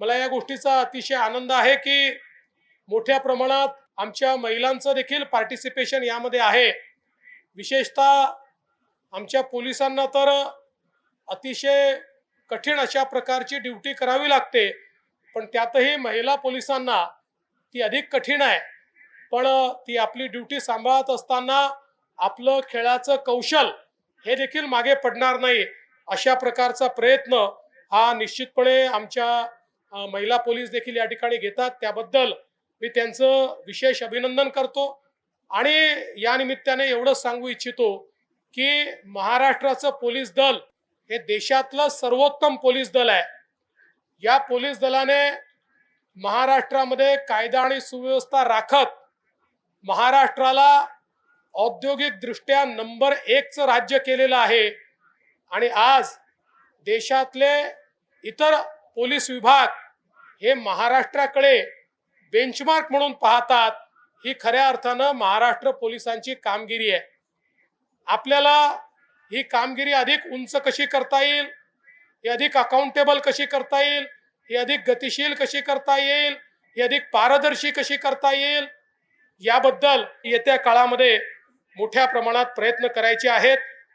मला या गोष्टीचा अतिशय आनंद आहे की मोठ्या प्रमाणात आमच्या महिलांचं देखील पार्टिसिपेशन यामध्ये आहे. विशेषतः आमच्या पोलिसांना तर अतिशय कठीण अशा प्रकारची ड्युटी करावी लागते पण त्यातही महिला पोलिसांना ती अधिक कठीण आहे. पण ती आपली ड्युटी सांभाळत असताना आपलं खेळाचं कौशल हे देखील मागे पडणार नाही अशा प्रकारचा प्रयत्न हा निश्चितपणे आमच्या महिला पोलीस देखील या ठिकाणी घेतात. त्याबद्दल मी त्यांचं विशेष अभिनंदन करतो. आणि या निमित्ताने एवढंच सांगू इच्छितो की महाराष्ट्राचं पोलीस दल हे देशातलं सर्वोत्तम पोलीस दल आहे. या पोलीस दलाने महाराष्ट्रामध्ये कायदा आणि सुव्यवस्था राखत महाराष्ट्राला औद्योगिकदृष्ट्या नंबर एकचं राज्य केलेलं आहे. आणि आज देशातले इतर पोलीस विभाग हे महाराष्ट्राकडे बेंचमार्क म्हणून पाहतात ही खऱ्या अर्थानं महाराष्ट्र पोलिसांची कामगिरी आहे. आपल्याला ही कामगिरी अधिक उंच कशी करता येईल? ही अधिक अकाउंटेबल कशी करता येईल? ही अधिक गतिशील कशी करता येईल? ही अधिक पारदर्शी कशी करता येईल? याबद्दल येत्या काळामध्ये मोठ्या प्रमाणात प्रयत्न करायचे आहेत.